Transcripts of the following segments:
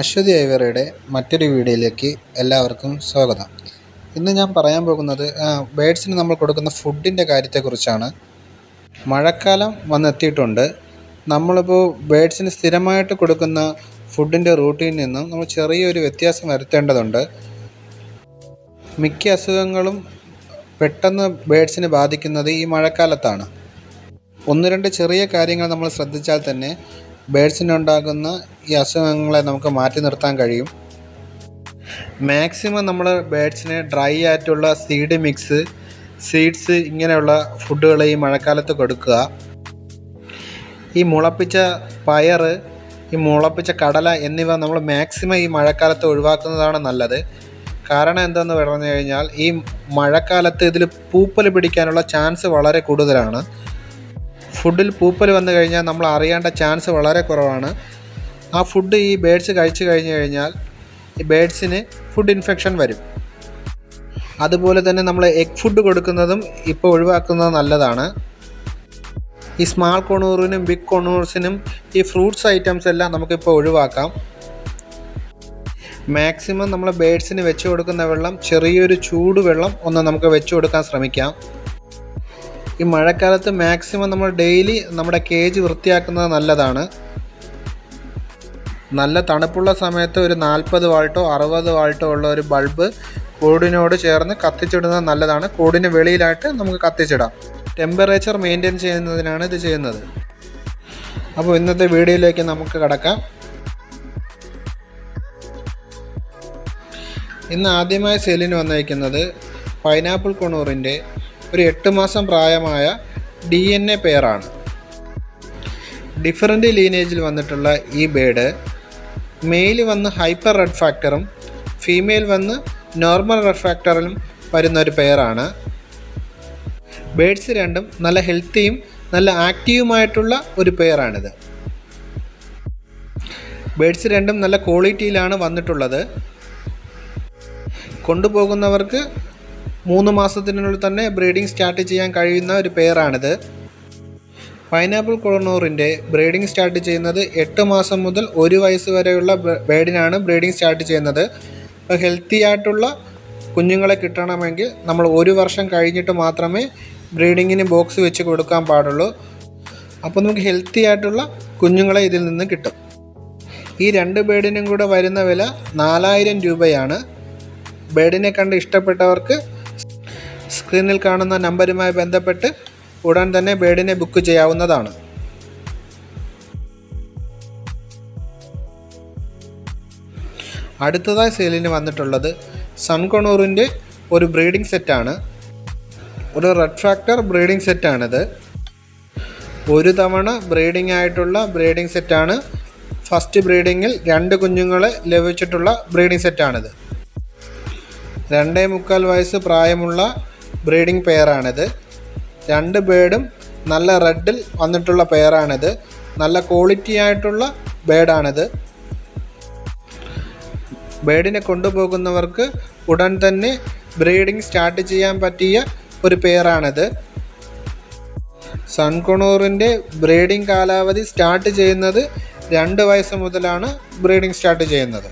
അശ്വതി ഐവറയുടെ മറ്റൊരു വീഡിയോയിലേക്ക് എല്ലാവർക്കും സ്വാഗതം. ഇന്ന് ഞാൻ പറയാൻ പോകുന്നത് ബേഡ്സിന് നമ്മൾ കൊടുക്കുന്ന ഫുഡിന്റെ കാര്യത്തെക്കുറിച്ചാണ്. മഴക്കാലം വന്നെത്തിയിട്ടുണ്ട്. നമ്മളിപ്പോൾ ബേഡ്സിന് സ്ഥിരമായിട്ട് കൊടുക്കുന്ന ഫുഡിന്റെ റൂട്ടീനിൽ നിന്നും നമ്മൾ ചെറിയൊരു വ്യത്യാസം വരുത്തേണ്ടതുണ്ട്. മിക്ക അസുഖങ്ങളും പെട്ടെന്ന് ബേഡ്സിനെ ബാധിക്കുന്നത് ഈ മഴക്കാലത്താണ്. ഒന്ന് രണ്ട് ചെറിയ കാര്യങ്ങൾ നമ്മൾ ശ്രദ്ധിച്ചാൽ തന്നെ ബേഡ്സിനുണ്ടാകുന്ന ഈ അസുഖങ്ങളെ നമുക്ക് മാറ്റി നിർത്താൻ കഴിയും. മാക്സിമം നമ്മൾ ബേഡ്സിന് ഡ്രൈ ആയിട്ടുള്ള സീഡ് മിക്സ് സീഡ്സ് ഇങ്ങനെയുള്ള ഫുഡുകൾ ഈ മഴക്കാലത്ത് കൊടുക്കുക. ഈ മുളപ്പിച്ച പയർ ഈ മുളപ്പിച്ച കടല എന്നിവ നമ്മൾ മാക്സിമം ഈ മഴക്കാലത്ത് ഒഴിവാക്കുന്നതാണ് നല്ലത്. കാരണം എന്തെന്ന് പറഞ്ഞു കഴിഞ്ഞാൽ ഈ മഴക്കാലത്ത് ഇതിൽ പൂപ്പൽ പിടിക്കാനുള്ള ചാൻസ് വളരെ കൂടുതലാണ്. ഫുഡിൽ പൂപ്പൽ വന്നു കഴിഞ്ഞാൽ നമ്മൾ അറിയേണ്ട ചാൻസ് വളരെ കുറവാണ്. ആ ഫുഡ് ഈ ബേഡ്സ് കഴിച്ചു കഴിഞ്ഞു കഴിഞ്ഞാൽ ഈ ബേഡ്സിന് ഫുഡ് ഇൻഫെക്ഷൻ വരും. അതുപോലെ തന്നെ നമ്മൾ എഗ് ഫുഡ് കൊടുക്കുന്നതും ഇപ്പോൾ ഒഴിവാക്കുന്നത് നല്ലതാണ്. ഈ സ്മാൾ കൊണൂറിനും ബിഗ് കൊണൂർസിനും ഈ ഫ്രൂട്ട്സ് ഐറ്റംസ് എല്ലാം നമുക്കിപ്പോൾ ഒഴിവാക്കാം. മാക്സിമം നമ്മൾ ബേഡ്സിന് വെച്ച് കൊടുക്കുന്ന വെള്ളം ചെറിയൊരു ചൂടുവെള്ളം ഒന്ന് നമുക്ക് വെച്ച് കൊടുക്കാൻ ശ്രമിക്കാം. ഈ മഴക്കാലത്ത് മാക്സിമം നമ്മൾ ഡെയിലി നമ്മുടെ കേജ് വൃത്തിയാക്കുന്നത് നല്ലതാണ്. നല്ല തണുപ്പുള്ള സമയത്ത് ഒരു നാൽപ്പത് വാൾട്ടോ അറുപത് വാൾട്ടോ ഉള്ള ഒരു ബൾബ് കൂടിനോട് ചേർന്ന് കത്തിച്ചിടുന്നത് നല്ലതാണ്. കൂടിന് വെളിയിലായിട്ട് നമുക്ക് കത്തിച്ചിടാം. ടെമ്പറേച്ചർ മെയിന്റെയിൻ ചെയ്യുന്നതിനാണ് ഇത് ചെയ്യുന്നത്. അപ്പോൾ ഇന്നത്തെ വീഡിയോയിലേക്ക് നമുക്ക് കടക്കാം. ഇന്ന് ആദ്യമായി സെല്ലിന് വന്നിരിക്കുന്നത് പൈനാപ്പിൾ കൊണൂറിന്റെ ഒരു എട്ട് മാസം പ്രായമായ ഡി എൻ എ പെയറാണ് ഡിഫറന്റ് ലീനേജിൽ വന്നിട്ടുള്ള ഈ ബേഡ് മെയിൽ വന്ന് ഹൈപ്പർ റെഡ് ഫാക്ടറും ഫീമെയിൽ വന്ന് നോർമൽ റെഡ് ഫാക്ടറിലും വരുന്ന ഒരു പെയറാണ് ബേഡ്സ് രണ്ടും നല്ല ഹെൽത്തിയും നല്ല ആക്റ്റീവുമായിട്ടുള്ള ഒരു പെയറാണിത് ബേഡ്സ് രണ്ടും നല്ല ക്വാളിറ്റിയിലാണ് വന്നിട്ടുള്ളത്. കൊണ്ടുപോകുന്നവർക്ക് മൂന്ന് മാസത്തിനുള്ളിൽ തന്നെ ബ്രീഡിംഗ് സ്റ്റാർട്ട് ചെയ്യാൻ കഴിയുന്ന ഒരു പെയറാണിത് പൈനാപ്പിൾ കൊളനൂറിന്റെ ബ്രീഡിംഗ് സ്റ്റാർട്ട് ചെയ്യുന്നത് എട്ട് മാസം മുതൽ ഒരു വയസ്സ് വരെയുള്ള ബേഡിനാണ് ബ്രീഡിംഗ് സ്റ്റാർട്ട് ചെയ്യുന്നത്. അപ്പോൾ ഹെൽത്തി ആയിട്ടുള്ള കുഞ്ഞുങ്ങളെ കിട്ടണമെങ്കിൽ നമ്മൾ ഒരു വർഷം കഴിഞ്ഞിട്ട് മാത്രമേ ബ്രീഡിങ്ങിന് ബോക്സ് വെച്ച് കൊടുക്കാൻ പാടുള്ളൂ. അപ്പോൾ നമുക്ക് ഹെൽത്തി ആയിട്ടുള്ള കുഞ്ഞുങ്ങളെ ഇതിൽ നിന്ന് കിട്ടും. ഈ രണ്ട് ബേഡിനും കൂടെ വരുന്ന വില നാലായിരം രൂപയാണ്. ബേഡിനെ കണ്ട് ഇഷ്ടപ്പെട്ടവർക്ക് സ്ക്രീനിൽ കാണുന്ന നമ്പരുമായി ബന്ധപ്പെട്ട് ഉടൻ തന്നെ ബേഡിനെ ബുക്ക് ചെയ്യാവുന്നതാണ്. അടുത്തതായി സെയിലിന് വന്നിട്ടുള്ളത് സൺകൊണൂറിന്റെ ഒരു ബ്രീഡിംഗ് സെറ്റാണ്. ഒരു റെഡ് ഫാക്ടർ ബ്രീഡിംഗ് സെറ്റാണിത്. ഒരു തവണ ബ്രീഡിംഗ് ആയിട്ടുള്ള ബ്രീഡിംഗ് സെറ്റാണ്. ഫസ്റ്റ് ബ്രീഡിങ്ങിൽ രണ്ട് കുഞ്ഞുങ്ങളെ ലഭിച്ചിട്ടുള്ള ബ്രീഡിംഗ് സെറ്റാണിത്. രണ്ടേ മുക്കാൽ വയസ്സ് പ്രായമുള്ള ബ്രീഡിംഗ് പെയറാണിത്. രണ്ട് ബേഡും നല്ല റെഡിൽ വന്നിട്ടുള്ള പെയറാണിത്. നല്ല ക്വാളിറ്റി ആയിട്ടുള്ള ബേഡാണിത്. ബേഡിനെ കൊണ്ടുപോകുന്നവർക്ക് ഉടൻ തന്നെ ബ്രീഡിംഗ് സ്റ്റാർട്ട് ചെയ്യാൻ പറ്റിയ ഒരു പെയറാണിത്. സൺകുണൂറിന്റെ ബ്രീഡിംഗ് കാലാവധി സ്റ്റാർട്ട് ചെയ്യുന്നത് രണ്ട് വയസ്സ് മുതലാണ് ബ്രീഡിംഗ് സ്റ്റാർട്ട് ചെയ്യുന്നത്.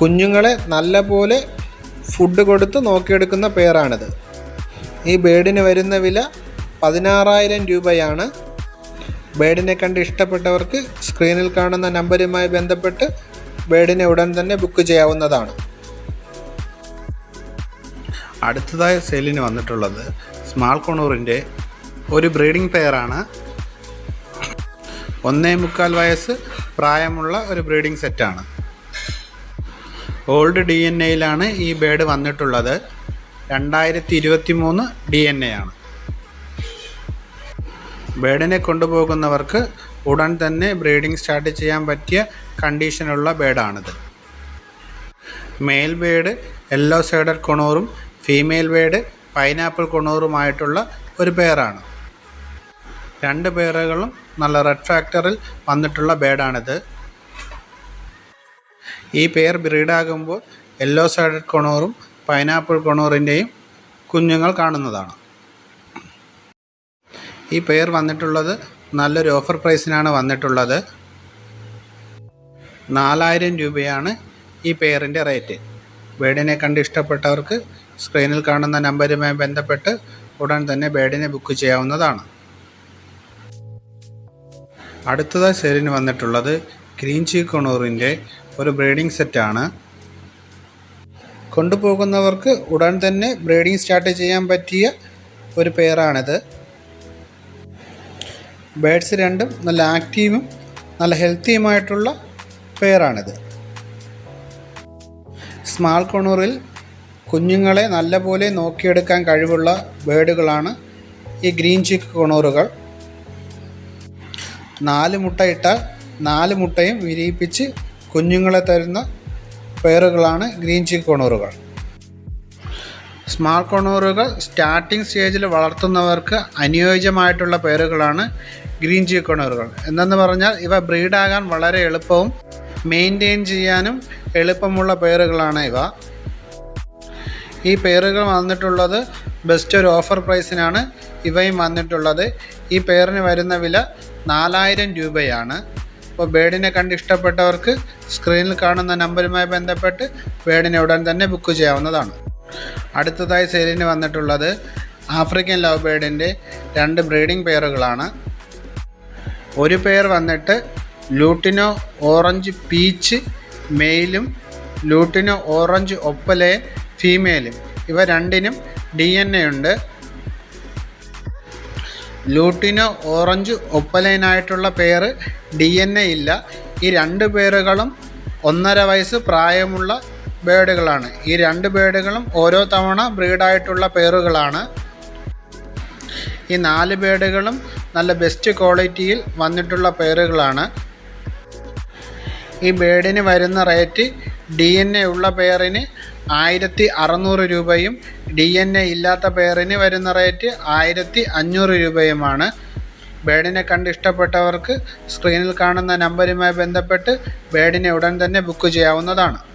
കുഞ്ഞുങ്ങളെ നല്ലപോലെ ഫുഡ് കൊടുത്ത് നോക്കിയെടുക്കുന്ന പെയറാണിത്. ഈ ബേഡിന് വരുന്ന വില പതിനാറായിരം രൂപയാണ്. ബേഡിനെ കണ്ട് ഇഷ്ടപ്പെട്ടവർക്ക് സ്ക്രീനിൽ കാണുന്ന നമ്പരുമായി ബന്ധപ്പെട്ട് ബേഡിനെ ഉടൻ തന്നെ ബുക്ക് ചെയ്യാവുന്നതാണ്. അടുത്തതായ സെയിലിന് വന്നിട്ടുള്ളത് സ്മാൾ കൊണൂറിന്റെ ഒരു ബ്രീഡിംഗ് പെയറാണ് ഒന്നേ മുക്കാൽ വയസ്സ് പ്രായമുള്ള ഒരു ബ്രീഡിംഗ് സെറ്റാണ്. ഓൾഡ് ഡി എൻ എയിലാണ് ഈ ബേഡ് വന്നിട്ടുള്ളത്. രണ്ടായിരത്തി ഇരുപത്തി മൂന്ന് ഡി എൻ എ ആണ്. ബേഡിനെ കൊണ്ടുപോകുന്നവർക്ക് ഉടൻ തന്നെ ബ്രീഡിംഗ് സ്റ്റാർട്ട് ചെയ്യാൻ പറ്റിയ കണ്ടീഷനുള്ള ബേഡാണിത്. മെയിൽ ബേഡ് യെല്ലോ സൈഡർ കൊണൂറും ഫീമെയിൽ ബേഡ് പൈനാപ്പിൾ കൊണൂറുമായിട്ടുള്ള ഒരു പെയറാണ്. രണ്ട് പെയറുകളും നല്ല റെഡ് ഫാക്ടറിൽ വന്നിട്ടുള്ള ബേഡാണിത്. ഈ പേർ ബ്രീഡാകുമ്പോൾ യെല്ലോ സൈഡഡ് കൊണൂറും പൈനാപ്പിൾ കൊണൂറിന്റെയും കുഞ്ഞുങ്ങൾ കാണുന്നതാണ്. ഈ പെയർ വന്നിട്ടുള്ളത് നല്ലൊരു ഓഫർ പ്രൈസിനാണ് വന്നിട്ടുള്ളത്. നാലായിരം രൂപയാണ് ഈ പെയറിന്റെ റേറ്റ് ബേഡിനെ കണ്ട് ഇഷ്ടപ്പെട്ടവർക്ക് സ്ക്രീനിൽ കാണുന്ന നമ്പരുമായി ബന്ധപ്പെട്ട് ഉടൻ തന്നെ ബേഡിനെ ബുക്ക് ചെയ്യാവുന്നതാണ്. അടുത്തതായി സെയിലിന് വന്നിട്ടുള്ളത് ഗ്രീൻ ചീ കൊണൂറിന്റെ ഒരു ബ്രീഡിംഗ് സെറ്റാണ് കൊണ്ടുപോകുന്നവർക്ക് ഉടൻ തന്നെ ബ്രീഡിംഗ് സ്റ്റാർട്ട് ചെയ്യാൻ പറ്റിയ ഒരു പെയറാണിത് ബേഡ്സ് രണ്ടും നല്ല ആക്റ്റീവും നല്ല ഹെൽത്തിയുമായിട്ടുള്ള പെയറാണിത് സ്മാൾ കൊണൂറിൽ കുഞ്ഞുങ്ങളെ നല്ലപോലെ നോക്കിയെടുക്കാൻ കഴിവുള്ള ബേഡുകളാണ് ഈ ഗ്രീൻ ചിക്ക് കൊണൂറുകൾ നാല് മുട്ട ഇട്ടാൽ നാല് മുട്ടയും വിരിയിപ്പിച്ച് കുഞ്ഞുങ്ങളെ തരുന്ന പെയറുകളാണ് ഗ്രീൻ ചീ കൊണൂറുകൾ. സ്മാൾ കൊണൂറുകൾ സ്റ്റാർട്ടിംഗ് സ്റ്റേജിൽ വളർത്തുന്നവർക്ക് അനുയോജ്യമായിട്ടുള്ള പേരുകളാണ് ഗ്രീൻ ചീ കൊണൂറുകൾ. എന്തെന്ന് പറഞ്ഞാൽ ഇവ ബ്രീഡാകാൻ വളരെ എളുപ്പവും മെയിന്റെയിൻ ചെയ്യാനും എളുപ്പമുള്ള പേരുകളാണ് ഇവ. ഈ പേരുകൾ വന്നിട്ടുള്ളത് ബെസ്റ്റ് ഒരു ഓഫർ പ്രൈസിനാണ്. ഇവയും വന്നിട്ടുള്ളത്. ഈ പേരിന് വരുന്ന വില നാലായിരം രൂപയാണ്. അപ്പോൾ ബേഡിനെ കണ്ട് ഇഷ്ടപ്പെട്ടവർക്ക് സ്ക്രീനിൽ കാണുന്ന നമ്പറുമായി ബന്ധപ്പെട്ട് ബേഡിനെ ഉടൻ തന്നെ ബുക്ക് ചെയ്യാവുന്നതാണ്. അടുത്തതായി സെയിലിന് വന്നിട്ടുള്ളത് ആഫ്രിക്കൻ ലവ് ബേഡിന്റെ രണ്ട് ബ്രീഡിംഗ് പെയറുകളാണ്. ഒരു പെയർ വന്നിട്ട് ലൂട്ടിനോ ഓറഞ്ച് പീച്ച് മെയിലും ലൂട്ടിനോ ഓറഞ്ച് ഒപ്പലെ ഫീമെയിലും. ഇവ രണ്ടിനും ഡി എൻ എ ഉണ്ട്. ലൂട്ടിനോ ഓറഞ്ച് ഒപ്പലൈനായിട്ടുള്ള പേര് ഡി എൻ എ ഇല്ല. ഈ രണ്ട് പേരുകളും ഒന്നര വയസ്സ് പ്രായമുള്ള ബേഡുകളാണ്. ഈ രണ്ട് ബേഡുകളും ഓരോ തവണ ബ്രീഡായിട്ടുള്ള പേറുകളാണ് ഈ നാല് ബേഡുകളും നല്ല ബെസ്റ്റ് ക്വാളിറ്റിയിൽ വന്നിട്ടുള്ള പേറുകളാണ് ഈ ബേഡിന് വരുന്ന റേറ്റ് ഡി എൻ എ ഉള്ള പെയറിന് ആയിരത്തി അറുന്നൂറ് രൂപയും ഡി എൻ എ ഇല്ലാത്ത പെയറിന് വരുന്ന റേറ്റ് ആയിരത്തി അഞ്ഞൂറ് രൂപയുമാണ്. ബേഡിനെ കണ്ട് ഇഷ്ടപ്പെട്ടവർക്ക് സ്ക്രീനിൽ കാണുന്ന നമ്പരുമായി ബന്ധപ്പെട്ട് ബേഡിനെ ഉടൻ തന്നെ ബുക്ക് ചെയ്യാവുന്നതാണ്.